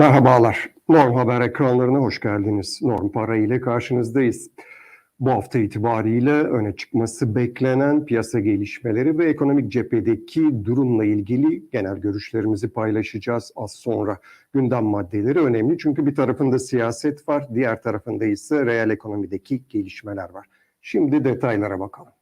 Merhabalar. Norm Haber ekranlarına hoş geldiniz. Norm Para ile karşınızdayız. Bu hafta itibariyle öne çıkması beklenen piyasa gelişmeleri ve ekonomik cephedeki durumla ilgili genel görüşlerimizi paylaşacağız az sonra. Gündem maddeleri önemli çünkü bir tarafında siyaset var, diğer tarafında ise reel ekonomideki gelişmeler var. Şimdi detaylara bakalım.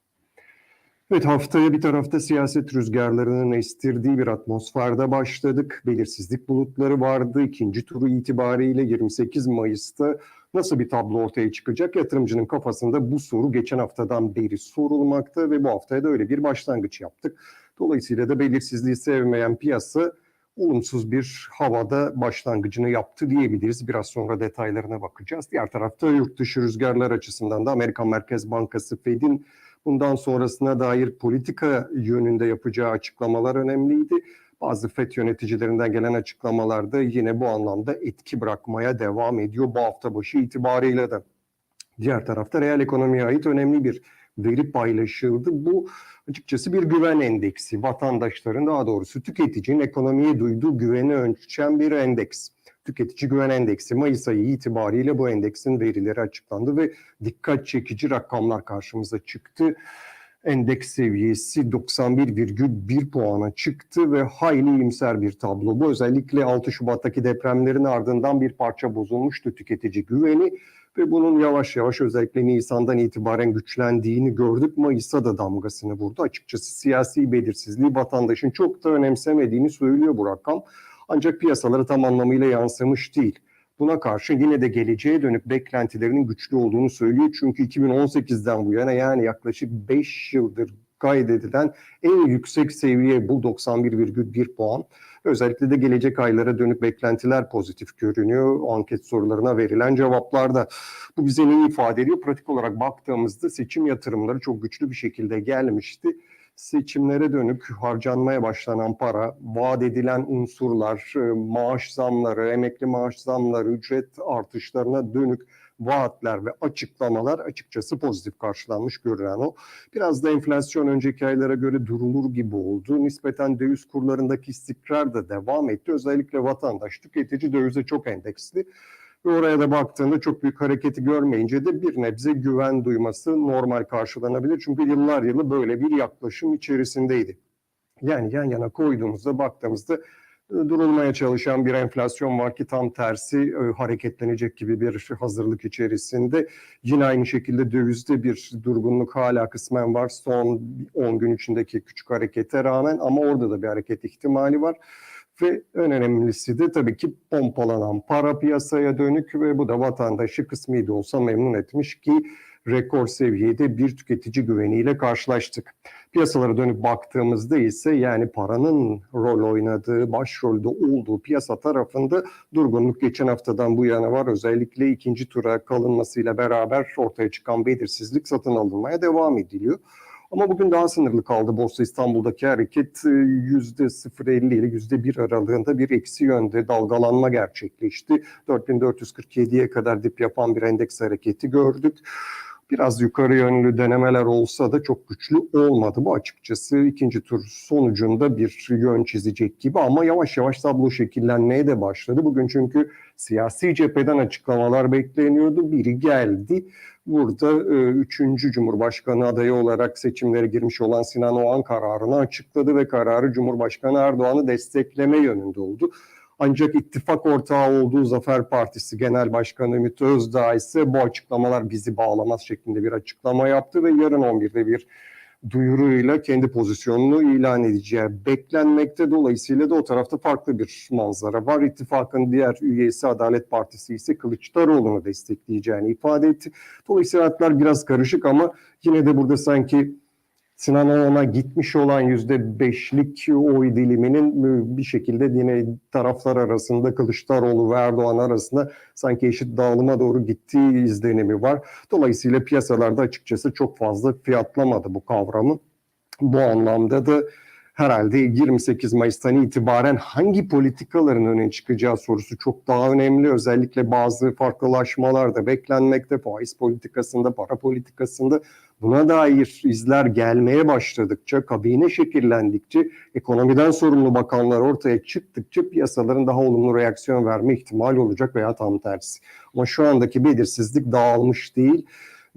Evet haftaya bir tarafta siyaset rüzgarlarının estirdiği bir atmosferde başladık. Belirsizlik bulutları vardı. İkinci turu itibariyle 28 Mayıs'ta nasıl bir tablo ortaya çıkacak? Yatırımcının kafasında bu soru geçen haftadan beri sorulmakta ve bu haftaya da öyle bir başlangıç yaptık. Dolayısıyla da belirsizliği sevmeyen piyasa olumsuz bir havada başlangıcını yaptı diyebiliriz. Biraz sonra detaylarına bakacağız. Diğer tarafta yurt dışı rüzgarlar açısından da Amerikan Merkez Bankası Fed'in bundan sonrasına dair politika yönünde yapacağı açıklamalar önemliydi. Bazı FED yöneticilerinden gelen açıklamalarda yine bu anlamda etki bırakmaya devam ediyor bu hafta başı itibariyle de. Diğer tarafta reel ekonomiye ait önemli bir veri paylaşıldı. Bu açıkçası bir güven endeksi. Vatandaşların daha doğrusu tüketicinin ekonomiye duyduğu güveni ölçen bir endeks tüketici güven endeksi Mayıs ayı itibariyle bu endeksin verileri açıklandı ve dikkat çekici rakamlar karşımıza çıktı. Endeks seviyesi 91,1 puana çıktı ve hayli iyimser bir tablo. Bu özellikle 6 Şubat'taki depremlerin ardından bir parça bozulmuştu tüketici güveni ve bunun yavaş yavaş özellikle Nisan'dan itibaren güçlendiğini gördük. Mayıs'a da damgasını vurdu. Açıkçası siyasi belirsizliği vatandaşın çok da önemsemediğini söylüyor bu rakam. Ancak piyasaları tam anlamıyla yansımış değil. Buna karşı yine de geleceğe dönük beklentilerinin güçlü olduğunu söylüyor. Çünkü 2018'den bu yana yani yaklaşık 5 yıldır kaydedilen en yüksek seviye bu 91,1 puan. Özellikle de gelecek aylara dönük beklentiler pozitif görünüyor. Anket sorularına verilen cevaplarda. Bu bize neyi ifade ediyor? Pratik olarak baktığımızda seçim yatırımları çok güçlü bir şekilde gelmişti seçimlere dönük harcanmaya başlanan para, vaat edilen unsurlar, e, maaş zamları, emekli maaş zamları, ücret artışlarına dönük vaatler ve açıklamalar açıkçası pozitif karşılanmış görünen o. Biraz da enflasyon önceki aylara göre durulur gibi oldu. Nispeten döviz kurlarındaki istikrar da devam etti. Özellikle vatandaş tüketici dövize çok endeksli. Ve oraya da baktığında çok büyük hareketi görmeyince de bir nebze güven duyması normal karşılanabilir. Çünkü yıllar yılı böyle bir yaklaşım içerisindeydi. Yani yan yana koyduğumuzda baktığımızda e, durulmaya çalışan bir enflasyon var ki tam tersi e, hareketlenecek gibi bir hazırlık içerisinde. Yine aynı şekilde dövizde bir durgunluk hala kısmen var son 10 gün içindeki küçük harekete rağmen ama orada da bir hareket ihtimali var. Ve en önemlisi de tabii ki pompalanan para piyasaya dönük ve bu da vatandaşı kısmi de olsa memnun etmiş ki rekor seviyede bir tüketici güveniyle karşılaştık. Piyasalara dönüp baktığımızda ise yani paranın rol oynadığı, başrolde olduğu piyasa tarafında durgunluk geçen haftadan bu yana var. Özellikle ikinci tura kalınmasıyla beraber ortaya çıkan belirsizlik satın alınmaya devam ediliyor. Ama bugün daha sınırlı kaldı Borsa İstanbul'daki hareket %0.50 e, ile %1 aralığında bir eksi yönde dalgalanma gerçekleşti. 4447'ye kadar dip yapan bir endeks hareketi gördük biraz yukarı yönlü denemeler olsa da çok güçlü olmadı. Bu açıkçası ikinci tur sonucunda bir yön çizecek gibi ama yavaş yavaş tablo şekillenmeye de başladı. Bugün çünkü siyasi cepheden açıklamalar bekleniyordu. Biri geldi. Burada e, üçüncü Cumhurbaşkanı adayı olarak seçimlere girmiş olan Sinan Oğan kararını açıkladı ve kararı Cumhurbaşkanı Erdoğan'ı destekleme yönünde oldu. Ancak ittifak ortağı olduğu Zafer Partisi Genel Başkanı Ümit Özdağ ise bu açıklamalar bizi bağlamaz şeklinde bir açıklama yaptı ve yarın 11'de bir duyuruyla kendi pozisyonunu ilan edeceği beklenmekte. Dolayısıyla da o tarafta farklı bir manzara var. İttifakın diğer üyesi Adalet Partisi ise Kılıçdaroğlu'nu destekleyeceğini ifade etti. Dolayısıyla biraz karışık ama yine de burada sanki Sinan Oğan'a gitmiş olan yüzde beşlik oy diliminin e, bir şekilde yine taraflar arasında Kılıçdaroğlu ve Erdoğan arasında sanki eşit dağılıma doğru gittiği izlenimi var. Dolayısıyla piyasalarda açıkçası çok fazla fiyatlamadı bu kavramı. Bu anlamda da herhalde 28 Mayıs'tan itibaren hangi politikaların öne çıkacağı sorusu çok daha önemli. Özellikle bazı farklılaşmalar da beklenmekte. Faiz politikasında, para politikasında buna dair izler gelmeye başladıkça, kabine şekillendikçe, ekonomiden sorumlu bakanlar ortaya çıktıkça piyasaların daha olumlu reaksiyon verme ihtimali olacak veya tam tersi. Ama şu andaki belirsizlik dağılmış değil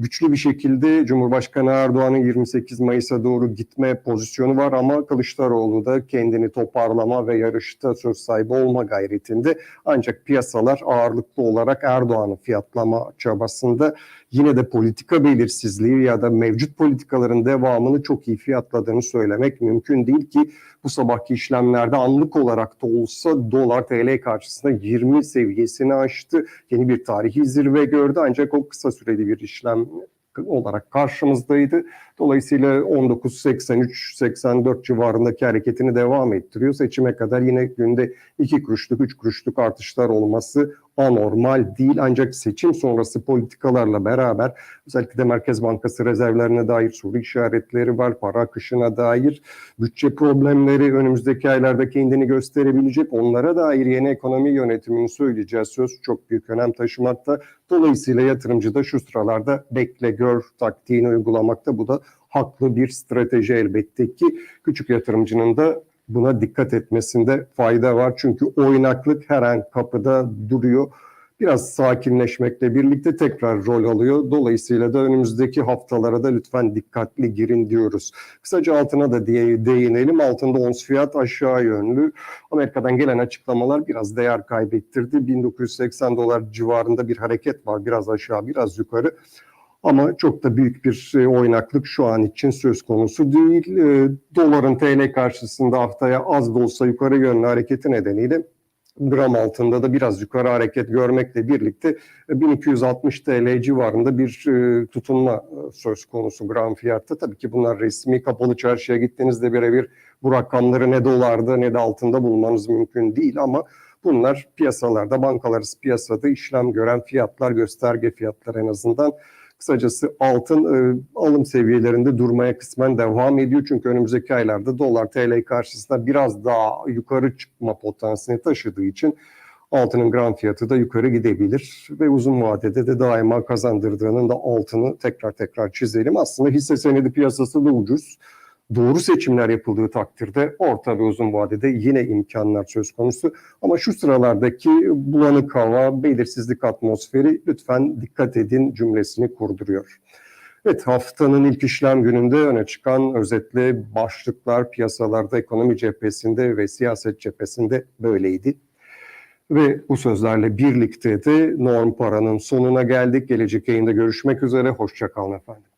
güçlü bir şekilde Cumhurbaşkanı Erdoğan'ın 28 Mayıs'a doğru gitme pozisyonu var ama Kılıçdaroğlu da kendini toparlama ve yarışta söz sahibi olma gayretinde. Ancak piyasalar ağırlıklı olarak Erdoğan'ı fiyatlama çabasında yine de politika belirsizliği ya da mevcut politikaların devamını çok iyi fiyatladığını söylemek mümkün değil ki bu sabahki işlemlerde anlık olarak da olsa dolar TL karşısında 20 seviyesini aştı. Yeni bir tarihi zirve gördü ancak o kısa süreli bir işlem olarak karşımızdaydı. Dolayısıyla 19.83-84 civarındaki hareketini devam ettiriyor. Seçime kadar yine günde 2 kuruşluk, 3 kuruşluk artışlar olması anormal değil. Ancak seçim sonrası politikalarla beraber özellikle de Merkez Bankası rezervlerine dair soru işaretleri var. Para akışına dair bütçe problemleri önümüzdeki aylarda kendini gösterebilecek. Onlara dair yeni ekonomi yönetimini söyleyeceğiz. Söz çok büyük önem taşımakta. Dolayısıyla yatırımcı da şu sıralarda bekle gör taktiğini uygulamakta. Bu da haklı bir strateji elbette ki küçük yatırımcının da buna dikkat etmesinde fayda var. Çünkü oynaklık her an kapıda duruyor. Biraz sakinleşmekle birlikte tekrar rol alıyor. Dolayısıyla da önümüzdeki haftalara da lütfen dikkatli girin diyoruz. Kısaca altına da diye değinelim. Altında ons fiyat aşağı yönlü. Amerika'dan gelen açıklamalar biraz değer kaybettirdi. 1980 dolar civarında bir hareket var. Biraz aşağı, biraz yukarı. Ama çok da büyük bir e, oynaklık şu an için söz konusu değil. E, doların TL karşısında haftaya az da olsa yukarı yönlü hareketi nedeniyle gram altında da biraz yukarı hareket görmekle birlikte 1260 TL civarında bir e, tutunma söz konusu gram fiyatta. Tabii ki bunlar resmi kapalı çarşıya gittiğinizde birebir bu rakamları ne dolarda ne de altında bulmanız mümkün değil ama bunlar piyasalarda, bankalar piyasada işlem gören fiyatlar, gösterge fiyatlar en azından. Kısacası altın e, alım seviyelerinde durmaya kısmen devam ediyor. Çünkü önümüzdeki aylarda dolar TL karşısında biraz daha yukarı çıkma potansiyeli taşıdığı için altının gram fiyatı da yukarı gidebilir. Ve uzun vadede de daima kazandırdığının da altını tekrar tekrar çizelim. Aslında hisse senedi piyasası da ucuz doğru seçimler yapıldığı takdirde orta ve uzun vadede yine imkanlar söz konusu. Ama şu sıralardaki bulanık hava, belirsizlik atmosferi lütfen dikkat edin cümlesini kurduruyor. Evet haftanın ilk işlem gününde öne çıkan özetle başlıklar piyasalarda ekonomi cephesinde ve siyaset cephesinde böyleydi. Ve bu sözlerle birlikte de norm paranın sonuna geldik. Gelecek yayında görüşmek üzere. Hoşçakalın efendim.